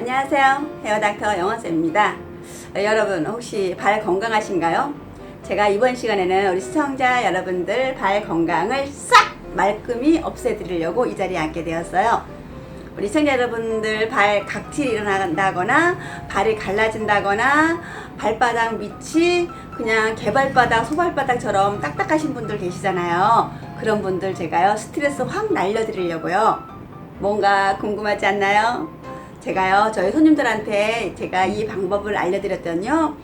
안녕하세요. 헤어닥터 영원쌤입니다. 어, 여러분 혹시 발 건강하신가요? 제가 이번 시간에는 우리 시청자 여러분들 발 건강을 싹 말끔히 없애드리려고 이 자리에 앉게 되었어요. 우리 시청자 여러분들 발 각질이 일어난다거나 발이 갈라진다거나 발바닥 밑이 그냥 개발바닥, 소발바닥처럼 딱딱하신 분들 계시잖아요. 그런 분들 제가요 스트레스 확 날려드리려고요. 뭔가 궁금하지 않나요? 제가요 저희 손님들한테 제가 이 방법을 알려드렸더니요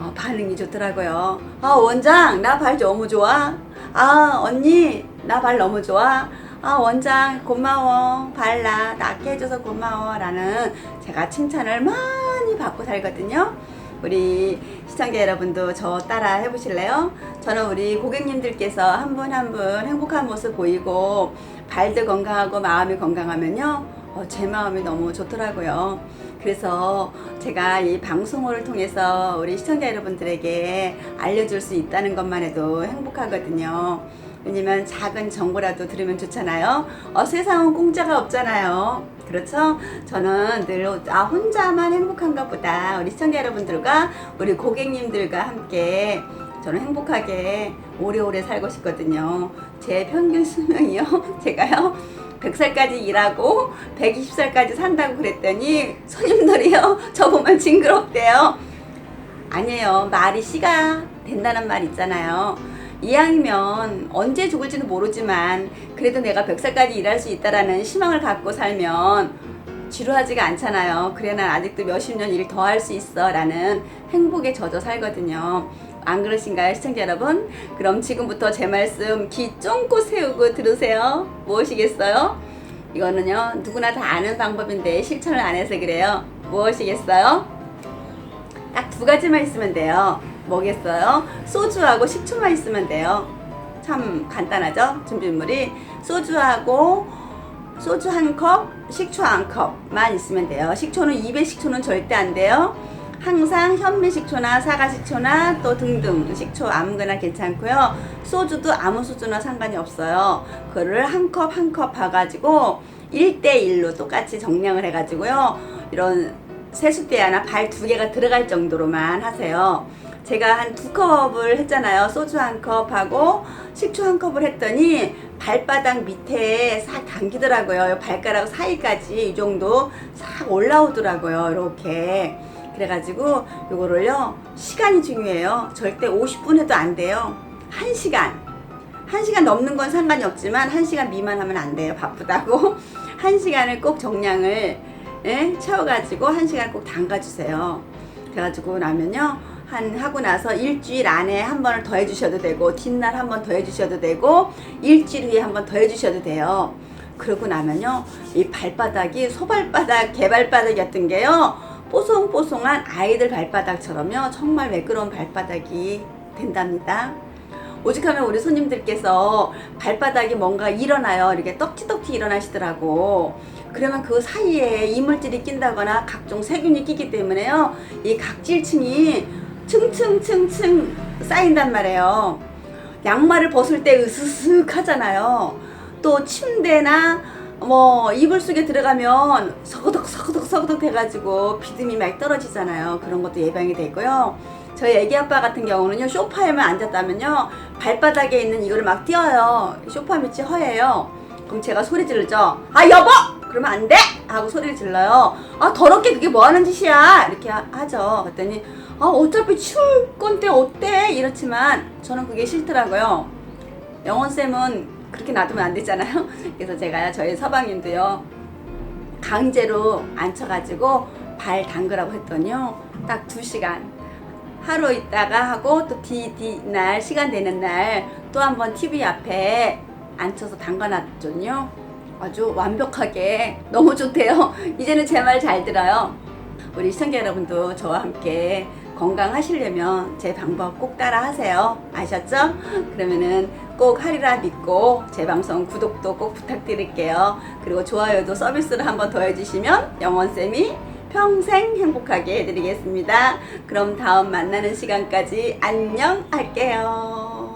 어, 반응이 좋더라고요. 아 원장 나 발 너무 좋아. 아 언니 나 발 너무 좋아. 아 원장 고마워 발라 낫게 해줘서 고마워 라는 제가 칭찬을 많이 받고 살거든요. 우리 시청자 여러분도 저 따라 해보실래요? 저는 우리 고객님들께서 한 분 한 분 행복한 모습 보이고 발도 건강하고 마음이 건강하면요 어, 제 마음이 너무 좋더라고요. 그래서 제가 이 방송을 통해서 우리 시청자 여러분들에게 알려줄 수 있다는 것만 해도 행복하거든요. 왜냐면 작은 정보라도 들으면 좋잖아요. 어, 세상은 공짜가 없잖아요. 그렇죠? 저는 늘 나 혼자만 행복한가 보다 우리 시청자 여러분들과 우리 고객님들과 함께 저는 행복하게 오래오래 살고 싶거든요. 제 평균 수명이요. 제가요. 100살까지 일하고 120살까지 산다고 그랬더니 손님들이요. 저 보면 징그럽대요. 아니에요. 말이 씨가 된다는 말 있잖아요. 이왕이면 언제 죽을지는 모르지만 그래도 내가 100살까지 일할 수 있다라는 희망을 갖고 살면 지루하지가 않잖아요. 그래 난 아직도 몇십 년 일 더 할 수 있어 라는 행복에 젖어 살거든요. 안 그러신가요 시청자 여러분? 그럼 지금부터 제 말씀 귀 쫑긋 세우고 들으세요. 무엇이겠어요? 이거는요 누구나 다 아는 방법인데 실천을 안 해서 그래요. 무엇이겠어요? 딱 두 가지만 있으면 돼요. 뭐겠어요? 소주하고 식초만 있으면 돼요. 참 간단하죠? 준비물이 소주하고 소주 한 컵, 식초 한 컵만 있으면 돼요. 식초는 2배 식초는 절대 안 돼요. 항상 현미 식초나 사과 식초나 또 등등 식초 아무거나 괜찮고요. 소주도 아무 소주나 상관이 없어요. 그거를 한 컵 한 컵 봐가지고 1대1로 똑같이 정량을 해가지고요. 이런 세숫대 하나 발 두 개가 들어갈 정도로만 하세요. 제가 한 두 컵을 했잖아요. 소주 한 컵하고 식초 한 컵을 했더니 발바닥 밑에 싹 당기더라고요. 발가락 사이까지 이 정도 싹 올라오더라고요. 이렇게. 그래가지고 요거를요. 시간이 중요해요. 절대 50분 해도 안 돼요. 1시간. 1시간 넘는 건 상관이 없지만 1시간 미만 하면 안 돼요. 바쁘다고. 1시간을 꼭 정량을 예? 채워가지고 1시간 꼭 담가주세요. 그래가지고 나면요. 한 하고 나서 일주일 안에 한 번을 더 해주셔도 되고 뒷날 한 번 더 해주셔도 되고 일주일 후에 한 번 더 해주셔도 돼요. 그러고 나면요 이 발바닥이 소발바닥 개발바닥이었던 게요 뽀송뽀송한 아이들 발바닥처럼요 정말 매끄러운 발바닥이 된답니다. 오직하면 우리 손님들께서 발바닥이 뭔가 일어나요. 이렇게 떡지떡지 일어나시더라고. 그러면 그 사이에 이물질이 낀다거나 각종 세균이 끼기 때문에요. 이 각질층이 층층층층 쌓인단 말이에요. 양말을 벗을 때 으스스 하잖아요. 또 침대나 뭐 이불 속에 들어가면 서거덕 서거덕 서거덕 해가지고 비듬이 막 떨어지잖아요. 그런 것도 예방이 되고요. 저희 애기 아빠 같은 경우는요 소파에만 앉았다면요 발바닥에 있는 이거를 막 띄어요. 소파 밑이 허예요. 그럼 제가 소리 지르죠. 아 여보! 그러면 안 돼! 하고 소리를 질러요. 아 더럽게 그게 뭐 하는 짓이야! 이렇게 하- 하죠. 그랬더니 아 어차피 추울 건데 어때? 이렇지만 저는 그게 싫더라고요. 영원쌤은 그렇게 놔두면 안 되잖아요. 그래서 제가 저희 서방님도요 강제로 앉혀가지고 발 담그라고 했더니요 딱 두 시간 하루 있다가 하고 또 뒤, 뒤날 시간 되는 날 또 한번 TV 앞에 앉혀서 담가놨더니요 아주 완벽하게 너무 좋대요 이제는 제 말 잘 들어요 우리 시청자 여러분도 저와 함께 건강하시려면 제 방법 꼭 따라 하세요 아셨죠? 그러면은 꼭 하리라 믿고 제 방송 구독도 꼭 부탁드릴게요 그리고 좋아요도 서비스로 한번 더 해주시면 영원쌤이 평생 행복하게 해드리겠습니다. 그럼 다음 만나는 시간까지 안녕 할게요.